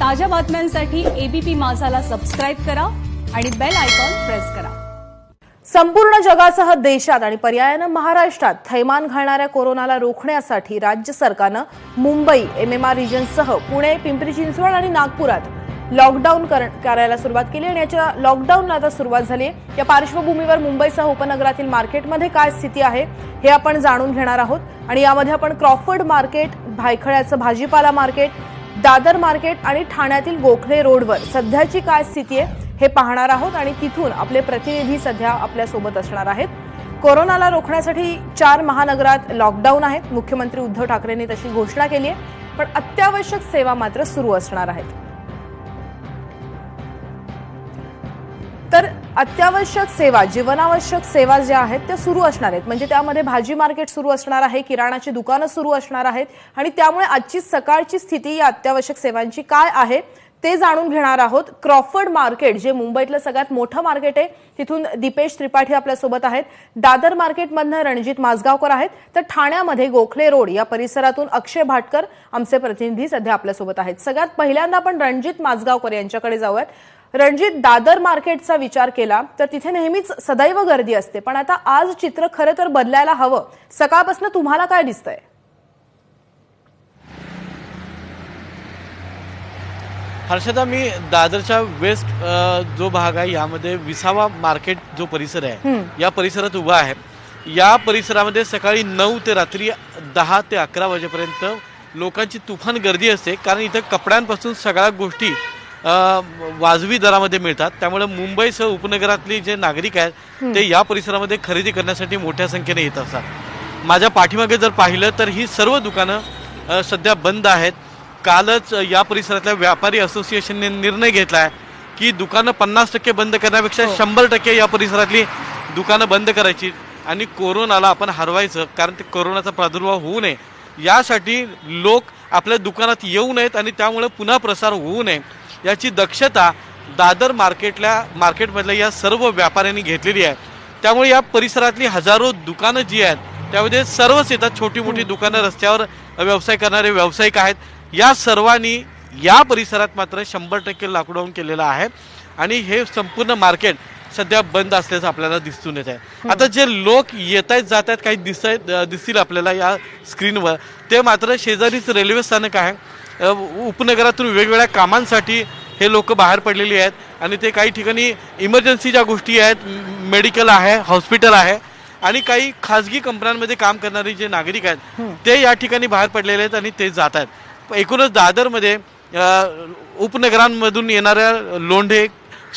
ताज्या बातम्यांसाठी ABP माझाला subscribe करा आणि बेल आयकॉन प्रेस करा. संपूर्ण जगासह देशात आणि पर्यायानं महाराष्ट्रात थैमान घालणाऱ्या कोरोनाला रोखण्यासाठी राज्य सरकारनं मुंबई एमएमआर रिजनसह पुणे पिंपरी चिंचवड आणि नागपुरात लॉकडाऊन करायला सुरुवात केली आणि याच्या लॉकडाऊनला आता सुरुवात झाली आहे. या पार्श्वभूमीवर मुंबईसह उपनगरातील मार्केटमध्ये काय स्थिती आहे हे आपण जाणून घेणार आहोत. आणि यामध्ये आपण क्रॉफर्ड मार्केट भायखळ्याचं भाजीपाला मार्केट दादर मार्केट आणि ठाण्यातील गोखले रोडवर सध्याची काय स्थिती आहे हे पाहणार आहोत आणि तिथून आपले प्रतिनिधी सध्या आपल्यासोबत असणार आहेत. कोरोनाला रोखण्यासाठी चार महानगरात लॉकडाऊन आहे मुख्यमंत्री उद्धव ठाकरेंनी तशी घोषणा केली आहे. पण अत्यावश्यक सेवा मात्र सुरू असणार आहेत. अत्यावश्यक सेवा जीवनावश्यक सेवा ज्या आहेत त्या सुरू असणार आहेत. म्हणजे त्यामध्ये भाजी मार्केट सुरू असणार आहे किराणाची दुकानं सुरू असणार आहेत आणि त्यामुळे आजची सकाळची स्थिती या अत्यावश्यक सेवांची काय आहे ते जाणून घेणार आहोत. क्रॉफर्ड मार्केट जे मुंबईतलं सगळ्यात मोठं मार्केट आहे तिथून दीपेश त्रिपाठी आपल्यासोबत आहेत. दादर मार्केटमधनं रणजित माजगावकर आहेत. तर ठाण्यामध्ये गोखले रोड या परिसरातून अक्षय भाटकर आमचे प्रतिनिधी सध्या आपल्यासोबत आहेत. सगळ्यात पहिल्यांदा आपण रणजित माजगावकर यांच्याकडे जाऊयात. रणजित दादर मार्केटचा विचार केला तर तिथे नेहमीच सदैव गर्दी असते. पण आता आज चित्र खरं तर बदलायला हवं. सकाळपासून तुम्हाला काय दिसतंय? हर्षदा मी दादरच्या वेस्ट जो भाग आहे यामध्ये विसावा मार्केट जो परिसर आहे या परिसरात उभा आहे. या परिसरामध्ये सकाळी नऊ ते रात्री दहा ते अकरा वाजेपर्यंत लोकांची तुफान गर्दी असते. कारण इथं कपड्यांपासून सगळ्या गोष्टी वाजवी दरामध्ये मिळतात. त्यामुळे मुंबईसह उपनगरातली जे नागरिक आहेत ते या परिसरामध्ये खरेदी करण्यासाठी मोठ्या संख्येने येत असतात. माझ्या पाठीमागे जर पाहिलं तर ही सर्व दुकानं सध्या बंद आहेत. कालच या परिसरातल्या व्यापारी असोसिएशनने निर्णय घेतला आहे की दुकानं पन्नास टक्के बंद करण्यापेक्षा शंभर टक्के या परिसरातली दुकानं बंद करायची. आणि कोरोनाला आपण हरवायचं कारण ते कोरोनाचा प्रादुर्भाव होऊ नये. यासाठी लोक आपल्या दुकानात येऊ नयेत आणि त्यामुळे पुन्हा प्रसार होऊ नये. याची दक्षता दादर मार्केटल्या मार्केटमधल्या या सर्व व्यापाऱ्यांनी घेतलेली आहे. त्यामुळे या परिसरातली हजारो दुकानं जी आहेत त्यामध्ये सर्वच येतात. छोटी मोठी दुकानं रस्त्यावर व्यवसाय करणारे व्यावसायिक आहेत. या सर्वांनी या परिसरात मात्र शंभर टक्के लॉकडाऊन केलेलं आहे. आणि हे संपूर्ण मार्केट सध्या बंद असल्याचं आपल्याला दिसून येत आहे. आता जे लोक येत आहेत जात आहेत काही दिसत दिसतील आपल्याला या स्क्रीनवर ते मात्र शेजारीच रेल्वे स्थानक आहे. उपनगरातून वेगवेगळ्या कामांसाठी हे लोक बाहेर पडलेली आहेत आणि ते काही ठिकाणी इमर्जन्सीच्या गोष्टी आहेत मेडिकल आहे हॉस्पिटल आहे आणि काही खाजगी कंपन्यांमध्ये काम करणारे जे नागरिक आहेत ते या ठिकाणी बाहेर पडलेले आहेत आणि ते जात आहेत. एकूणच दादरमध्ये उपनगरांमधून येणाऱ्या लोंढे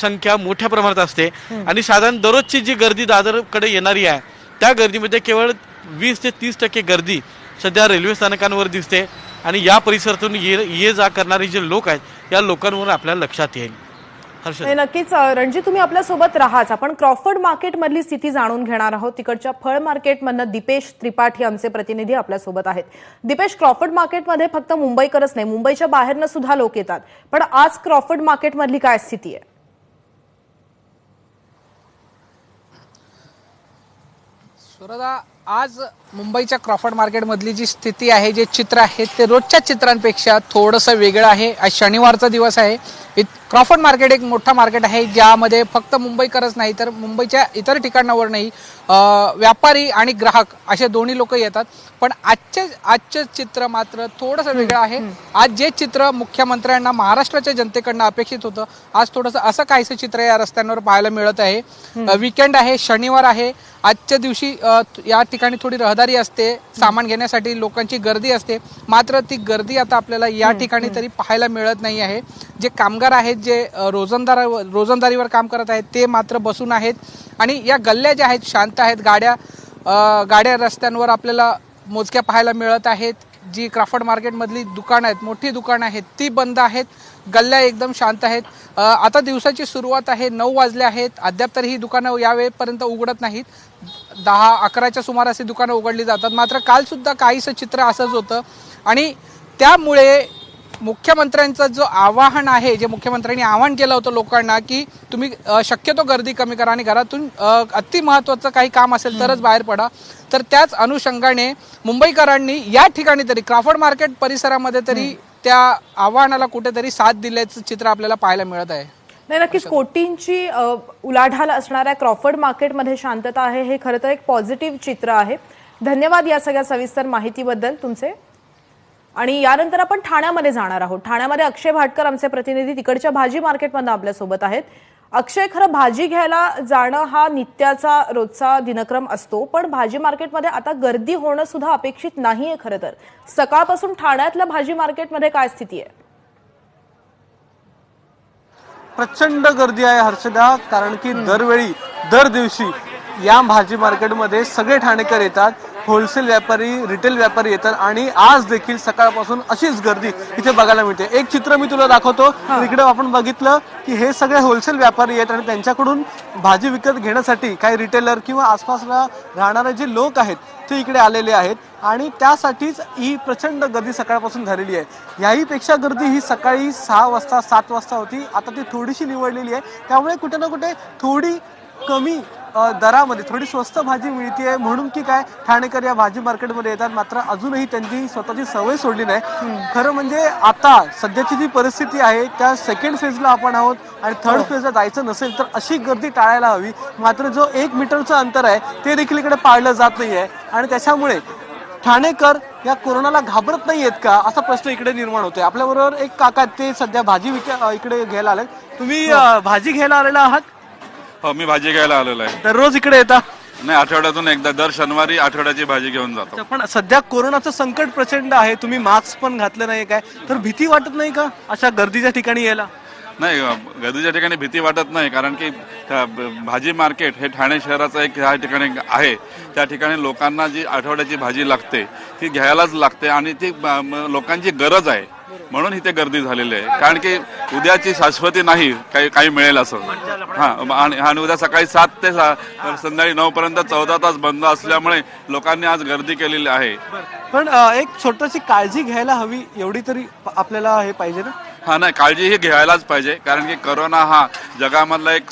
संख्या मोठ्या प्रमाणात असते आणि साधारण दररोजची जी गर्दी दादरकडे येणारी आहे त्या गर्दीमध्ये केवळ वीस ते तीस टक्के गर्दी सध्या रेल्वे स्थानकांवर दिसते. आणि या परिसरातून ये ये जा करणारे जे लोक आहेत या लोकांवर आपल्याला लक्षात येईल. नक्कीच अ, रणजित तुम्ही आपल्यासोबत राहाच. आपण क्रॉफर्ड मार्केट मधली स्थिती जाणून घेणार आहोत. तिकडच्या फळ मार्केटमधनं दीपेश त्रिपाठी आमचे प्रतिनिधी आपल्यासोबत आहेत. दीपेश क्रॉफर्ड मार्केटमध्ये फक्त मुंबईकरच नाही मुंबईच्या बाहेरनं सुद्धा लोक येतात. पण आज क्रॉफर्ड मार्केट मधली काय स्थिती आहे? सुरदा आज मुंबईच्या क्रॉफर्ड मार्केटमधली जी स्थिती आहे जे चित्र आहे ते रोजच्या चित्रांपेक्षा थोडंसं वेगळं आहे. आज शनिवारचा दिवस आहे. इत क्रॉफर्ड मार्केट एक मोठं मार्केट आहे ज्यामध्ये फक्त मुंबईकरच नाही तर मुंबईच्या इतर ठिकाणावर नाही व्यापारी आणि ग्राहक असे दोन्ही लोक येतात. पण आजचे आजचे चित्र मात्र थोडंसं वेगळं आहे. आज जे चित्र मुख्यमंत्र्यांना महाराष्ट्राच्या जनतेकडनं अपेक्षित होतं आज थोडंसं असं काहीसं चित्र या रस्त्यांवर पाहायला मिळत आहे. विकेंड आहे शनिवार आहे. आजच्या दिवशी या ठिकाणी थोडी रहदारी असते सामान घेण्यासाठी लोकांची गर्दी असते. मात्र ती गर्दी आता आपल्याला या ठिकाणी तरी पाहायला मिळत नाही आहे. जे कामगार आहेत जे रोजंदार रोजंदारीवर काम करत आहेत ते मात्र बसून आहेत. आणि या गल्ल्या ज्या आहेत शांत आहेत. गाड्या गाड्या रस्त्यांवर आपल्याला मोजक्या पाहायला मिळत आहेत. जी क्राफर्ड मार्केटमधली दुकानं आहेत मोठी दुकानं आहेत ती बंद आहेत. गल्ल्या एकदम शांत आहेत. आता दिवसाची सुरुवात आहे. नऊ वाजले आहेत. अद्याप तरी ही दुकानं या वेळेपर्यंत उघडत नाहीत. दहा अकराच्या सुमारास ही दुकानं उघडली जातात. मात्र काल सुद्धा काहीसं चित्र असंच होतं. आणि त्यामुळे मुख्यमंत्र्यांचं जो आवाहन आहे जे मुख्यमंत्र्यांनी आवाहन केलं होतं लोकांना की तुम्ही शक्यतो गर्दी कमी करा आणि घरातून अति महत्वाचं काही काम असेल तरच बाहेर पडा. तर त्याच अनुषंगाने मुंबईकरांनी या ठिकाणी तरी क्राफर्ड मार्केट परिसरामध्ये तरी त्या आव्हानाला कुठेतरी साथ दिल्याचं चित्र आपल्याला पाहायला मिळत आहे. नाही नक्कीच कोटींची उलाढाल असणाऱ्या क्रॉफर्ड मार्केटमध्ये शांतता आहे हे खरं तर एक पॉझिटिव्ह चित्र आहे. धन्यवाद या सगळ्या सविस्तर माहितीबद्दल तुमचे. आणि यानंतर आपण ठाण्यामध्ये जाणार आहोत. ठाण्यामध्ये अक्षय भाटकर आमचे प्रतिनिधी तिकडच्या भाजी मार्केटमधून आपल्यासोबत आहेत. अक्षय खरं भाजी घ्यायला जाणं हा नित्याचा रोजचा दिनक्रम असतो पण भाजी मार्केटमध्ये आता गर्दी होणं सुद्धा अपेक्षित नाहीये खरं तर. सकाळपासून ठाण्यातल्या भाजी मार्केटमध्ये काय स्थिती आहे? प्रचंड गर्दी आहे हर्षदा कारण की दरवेळी दर दिवशी या भाजी मार्केटमध्ये सगळे ठाणेकर येतात. होलसेल व्यापारी रिटेल व्यापारी येतात आणि आज देखील सकाळपासून अशीच गर्दी इथे बघायला मिळते. एक चित्र मी तुला दाखवतो. इकडे आपण बघितलं की हे सगळे होलसेल व्यापारी आहेत आणि त्यांच्याकडून भाजी विकत घेण्यासाठी काही रिटेलर किंवा आसपासला राहणारे जे लोक आहेत ते इकडे आलेले आहेत. आणि त्यासाठीच ही प्रचंड गर्दी सकाळपासून झालेली आहे. याहीपेक्षा गर्दी ही सकाळी सहा वाजता सात वाजता होती. आता ती थोडीशी निवडलेली आहे. त्यामुळे कुठे ना कुठे थोडी कमी दरामध्ये थोडी स्वस्त भाजी मिळते म्हणून की काय ठाणेकर या भाजी मार्केटमध्ये येतात. मात्र अजूनही त्यांची स्वतःची सवय सोडली नाही. खरं म्हणजे आता सध्याची जी परिस्थिती आहे त्या सेकंड फेजला आपण आहोत आणि थर्ड फेजला जायचं नसेल तर अशी गर्दी टाळायला हवी. मात्र जो एक मीटरचं अंतर आहे ते देखील इकडे पाळलं जात नाही आहे आणि त्याच्यामुळे ठाणेकर या कोरोनाला घाबरत नाही आहेत का असा प्रश्न इकडे निर्माण होतोय. आपल्याबरोबर एक काका ते सध्या भाजी विक इकडे घ्यायला आले तुम्ही अ, भाजी घ्यायला आलेला आहात? हो मी भाजी घ्यायला आलेलो आहे. दररोज इकडे येता? नाही आठवड्यातून एकदा दर शनिवारी आठवड्याची भाजी घेऊन जातो. पण सध्या कोरोनाचं संकट प्रचंड आहे तुम्ही मास्क पण घातलं नाही काय? तर भीती वाटत नाही का अशा गर्दीच्या ठिकाणी यायला? नाही गर्दीच्या ठिकाणी भीती वाटत नाही कारण की भाजी मार्केट हे ठाणे शहराचं एक ह्या ठिकाणी आहे. त्या ठिकाणी लोकांना जी आठवड्याची भाजी लागते ती घ्यायलाच लागते आणि ती लोकांची गरज आहे. म्हणून इथे गर्दी झालेली आहे. कारण की उद्याची शाश्वती नाही काही काही मिळेल असं. हा आणि उद्या सकाळी सात ते सा- संध्याकाळी नऊ पर्यंत चौदा तास बंद असल्यामुळे लोकांनी आज गर्दी केलेली आहे. पण एक छोटीशी काळजी घ्यायला हवी एवढी तरी आपल्याला हे पाहिजे ना? हा नाही काळजी ही घ्यायलाच पाहिजे. कारण की करोना हा जगामधला एक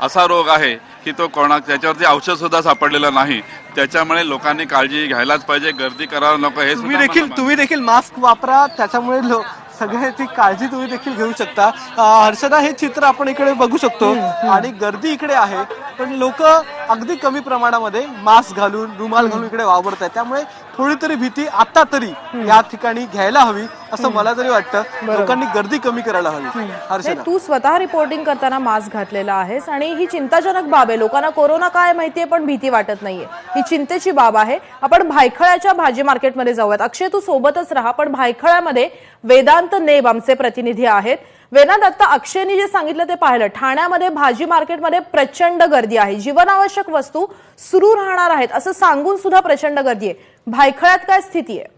असा रोग आहे की तो कोणा त्याच्यावरती औषध सुद्धा सापडलेलं नाही. त्याच्यामुळे लोकांनी काळजी घ्यायलाच पाहिजे गर्दी करायला नको हे तुम्ही देखील तुम्ही देखील मास्क वापरा त्याच्यामुळे लो- सगळ्याची काळजी तुम्ही देखील घेऊ शकता. हर्षदा हे चित्र आपण इकडे बघू शकतो आणि गर्दी इकडे आहे. पण लोक अगदी कमी प्रमाणामध्ये मास्क घालून रुमाल घालून इकडे वावरत आहेत त्यामुळे थोडी तरी भीती आता तरी या ठिकाणी घ्यायला हवी असं मला तरी वाटतं. लोकांनी गर्दी कमी करायला हवी. हर्षदा. तू स्वतः रिपोर्टिंग करताना मास्क घातलेला आहेस आणि ही चिंताजनक बाब आहे. लोकांना कोरोना काय माहितीये पण भीती वाटत नाहीये. ही चिंतेची बाब आहे. आपण भायखळ्याच्या भाजी मार्केटमध्ये जाऊयात. अक्षय तू सोबतच राहा पण भायखळ्यामध्ये वेदांत नेब आमचे प्रतिनिधी आहेत. वेदांत आता अक्षयनी जे सांगितलं ते पाहिलं. ठाण्यामध्ये भाजी मार्केटमध्ये प्रचंड गर्दी आहे. जीवनावश्यक वस्तू सुरू राहणार आहेत असं सांगून सुद्धा प्रचंड गर्दी आहे. भायखळ्यात काय स्थिती आहे?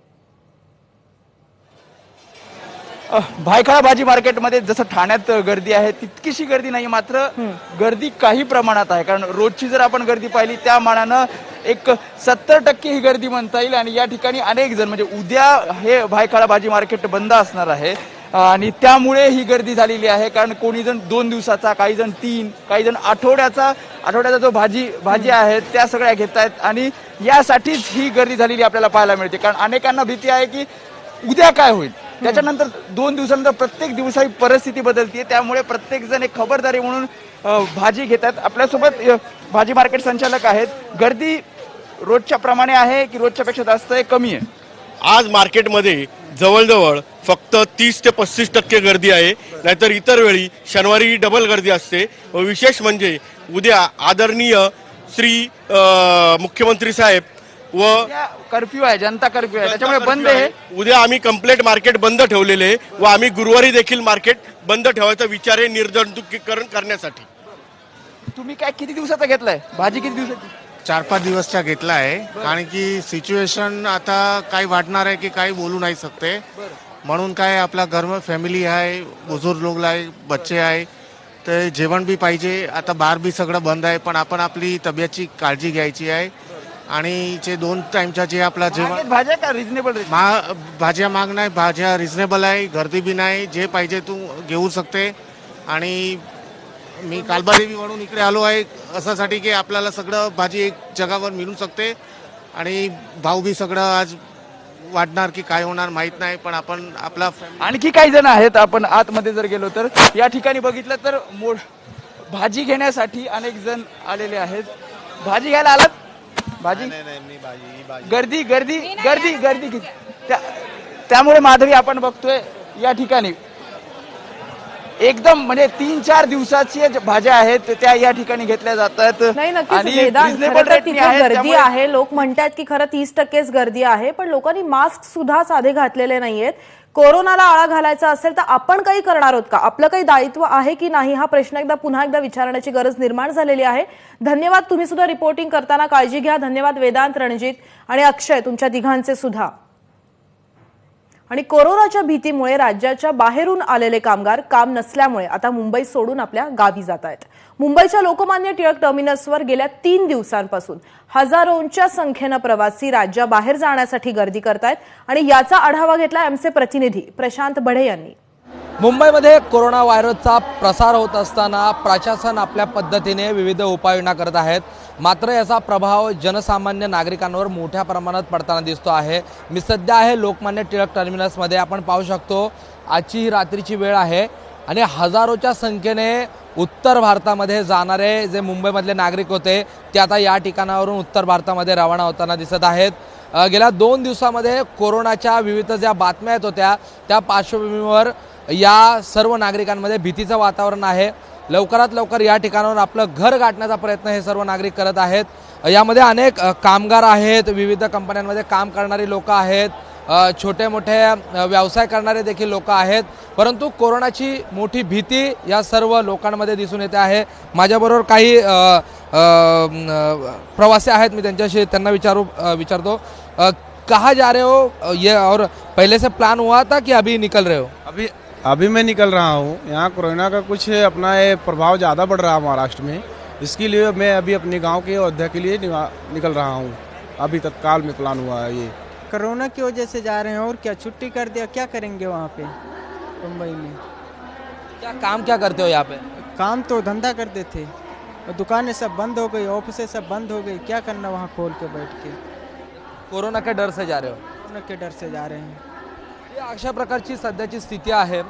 भायखळा भाजी मार्केटमध्ये जसं ठाण्यात गर्दी आहे तितकीशी गर्दी नाही मात्र गर्दी काही प्रमाणात आहे. कारण रोजची जर आपण गर्दी पाहिली त्या मानानं एक सत्तर टक्के ही गर्दी म्हणता येईल. आणि या ठिकाणी अनेक जण म्हणजे उद्या हे भायखळा भाजी मार्केट बंद असणार आहे. आणि त्यामुळे ही गर्दी झालेली आहे कारण कोणी जण दोन दिवसाचा काही जण तीन काही जण आठवड्याचा आठवड्याचा जो भाजी भाजी आहे त्या सगळ्या घेत आहेत. आणि यासाठीच ही गर्दी झालेली आपल्याला पाहायला मिळते. कारण अनेकांना भीती आहे की उद्या काय होईल? त्याच्यानंतर दोन दिवसानंतर प्रत्येक दिवसाची परिस्थिती बदलते त्यामुळे प्रत्येक जण एक खबरदारी म्हणून भाजी घेतात आपल्यासोबत भाजी मार्केट संचालक आहेत. गर्दी रोजच्या प्रमाणे आहे की रोजच्या पेक्षा जास्त आहे कमी आहे? आज मार्केटमध्ये जवळजवळ फक्त तीस ते पस्तीस टक्के गर्दी आहे. नाहीतर इतर वेळी शनिवारी डबल गर्दी असते. व विशेष म्हणजे उद्या आदरणीय श्री मुख्यमंत्री साहेब व कर्फ्यू आहे जनता कर्फ्यू आहे. त्याच्यामुळे बंद आहे. उद्या आम्ही कम्प्लेट मार्केट बंद ठेवलेले आहे व आम्ही गुरुवारी देखील मार्केट बंद ठेवायचा विचार आहे निर्जंतुकीकरण करण्यासाठी. तुम्ही काय किती दिवसाचा घेतलाय? भाजी किती दिवसाची? चार पाच दिवसचा घेतला आहे. कारण की सिच्युएशन आता काही वाटणार आहे की काही बोलू नाही सकते म्हणून काय आपला घर फॅमिली आहे बुजुर्ग लोक आहे बच्चे आहे. तर जेवण बी पाहिजे. आता बाहेर बी सगळं बंद आहे. पण आपण आपली तब्येतची काळजी घ्यायची आहे. आणि जे दोन टाइमच्या जे आपला जेवण भाज्या का रिजनेबल मा भाज्या माग नाही. भाज्या रिझनेबल आहे. गर्दी बी नाही. जे पाहिजे तू घेऊ शकते. आणि मी कालबादेवी म्हणून इकडे आलो आहे. असासाठी की आपल्याला सगळं भाजी एक जगावर मिळू शकते. आणि भाव बी सगळं आज वाटणार की काय होणार माहीत नाही पण आपण आपला आणखी काही जण आहेत. आपण आतमध्ये जर गेलो तर या ठिकाणी बघितलं तर मोड भाजी घेण्यासाठी अनेक जण आलेले आहेत. भाजी घ्यायला आलात? भाजी? गर्दी गर्दी गर्दी गर्दी. किती? त्या- त्यामुळे माधवी आपण बघतोय या ठिकाणी. एकदम म्हणजे तीन चार दिवसाची ज्या भाज्या आहेत त्या या ठिकाणी घेतल्या जातात. नाही नक्कीच. गर्दी आहे. लोक म्हणतात की खरं तीस टक्केच गर्दी आहे पण लोकांनी मास्क सुद्धा साधे घातलेले नाहीयेत. कोरोनाला आळा घालायचा असेल तर आपण काही करणार आहोत का? आपलं काही दायित्व आहे की नाही हा प्रश्न एकदा पुन्हा एकदा विचारण्याची गरज निर्माण झालेली आहे. धन्यवाद तुम्ही सुद्धा रिपोर्टिंग करताना काळजी घ्या. धन्यवाद वेदांत रणजित आणि अक्षय तुमच्या तिघांचे सुद्धा. आणि कोरोनाच्या भीतीमुळे राज्याच्या बाहेरून आलेले कामगार काम नसल्यामुळे आता मुंबई सोडून आपल्या गावी जात आहेत. मुंबईच्या लोकमान्य टिळक टर्मिनसवर गेल्या तीन दिवसांपासून हजारोंच्या संख्येनं प्रवासी राज्याबाहेर जाण्यासाठी गर्दी करतायत आणि याचा आढावा घेतला आमचे प्रतिनिधी प्रशांत बढे यांनी. मुंबईमध्ये कोरोना व्हायरसचा प्रसार होत असताना प्रशासन आपल्या पद्धतीने विविध उपाययोजना करत आहेत. मात्र याचा प्रभाव जनसामान्य नागरिकांवर मोठ्या प्रमाणात पडताना दिसतो आहे. मी सध्या आहे लोकमान्य टिळक टर्मिनसमध्ये. आपण पाहू शकतो आजची ही रात्रीची वेळ आहे आणि हजारोच्या संख्येने उत्तर भारतामध्ये जाणारे जे मुंबईमधले नागरिक होते ते आता या ठिकाणावरून उत्तर भारतामध्ये रवाना होताना दिसत आहेत. गेल्या दोन दिवसामध्ये कोरोनाच्या विविध ज्या बातम्या येत होत्या त्या पार्श्वभूमीवर या सर्व नागरिकांमध्ये भीतीचं वातावरण आहे. लवकरात लवकर या ठिकाणावर आपलं घर गाठण्याचा प्रयत्न हे सर्व नागरिक करत आहेत. यामध्ये अनेक कामगार आहेत विविध कंपन्यांमध्ये काम करणारी लोक आहेत. छोटे मोठे व्यवसाय करणारे देखील लोक आहेत. परंतु कोरोनाची मोठी भीती या सर्व लोकांमध्ये दिसून येते आहे. माझ्याबरोबर काही प्रवासी आहेत मी त्यांच्याशी त्यांना विचारू विचारतो. कहा कहाँ जा रहे हो? ये और पहले से प्लान हुआ था कि अभी निकल रहे हो? अभी अभी मैं निकल रहा हूँ। यहाँ कोरोना का कुछ अपना ये प्रभाव ज़्यादा बढ़ रहा है महाराष्ट्र में। इसके लिए मैं अभी अपने गाँव के अयोध्या के लिए निकल रहा हूँ। अभी तत्काल में प्लान हुआ है ये। कोरोना की वजह से जा रहे हैं और क्या छुट्टी कर दिया क्या करेंगे वहाँ पे? मुंबई में। क्या काम क्या करते हो यहाँ पे? काम तो धंधा करते थे। और दुकानें सब बंद हो गई ऑफिसें सब बंद हो गई। क्या करना वहाँ खोल के बैठ के? कोरोना के डर से जा रहे हो? कोरोना के डर से जा रहे हैं। अशा प्रकारची सध्याची स्थिती आहे.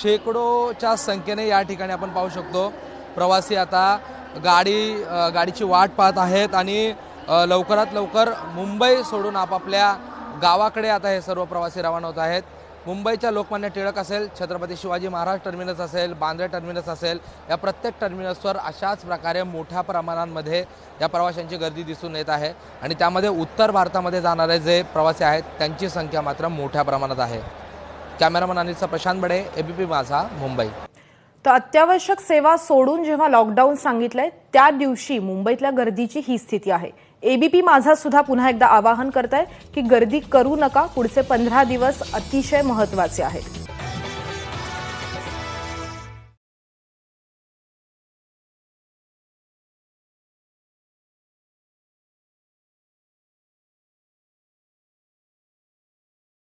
शेकडोच्या संख्येने या ठिकाणी आपण पाहू शकतो. प्रवासी आता गाडी गाडीची वाट पाहत आहेत आणि लवकरात लवकर मुंबई सोडून आपापल्या गावाकडे आता हे सर्व प्रवासी रवाना होत आहेत. मुंबईच्या लोकमान्य टिळक असेल छत्रपती शिवाजी महाराज टर्मिनस असेल बांद्रा टर्मिनस असेल या प्रत्येक टर्मिनसवर अशाच प्रकारे मोठ्या प्रमाणांमध्ये या प्रवाशांची गर्दी दिसून येत आहे. आणि त्यामध्ये उत्तर भारतामध्ये जाणारे जे प्रवासी आहेत त्यांची संख्या मात्र मोठ्या प्रमाणात आहे. कॅमेरामन अनिलचा प्रशांत बडे एबीपी माझा मुंबई. तर अत्यावश्यक सेवा सोडून जेव्हा लॉकडाऊन सांगितलंय त्या दिवशी मुंबईतल्या गर्दीची ही स्थिती आहे. एबीपी माझा सुद्धा पुन्हा एकदा आवाहन करत आहे की गर्दी करू नका. पुढचे पंधरा दिवस अतिशय महत्त्वाचे आहेत.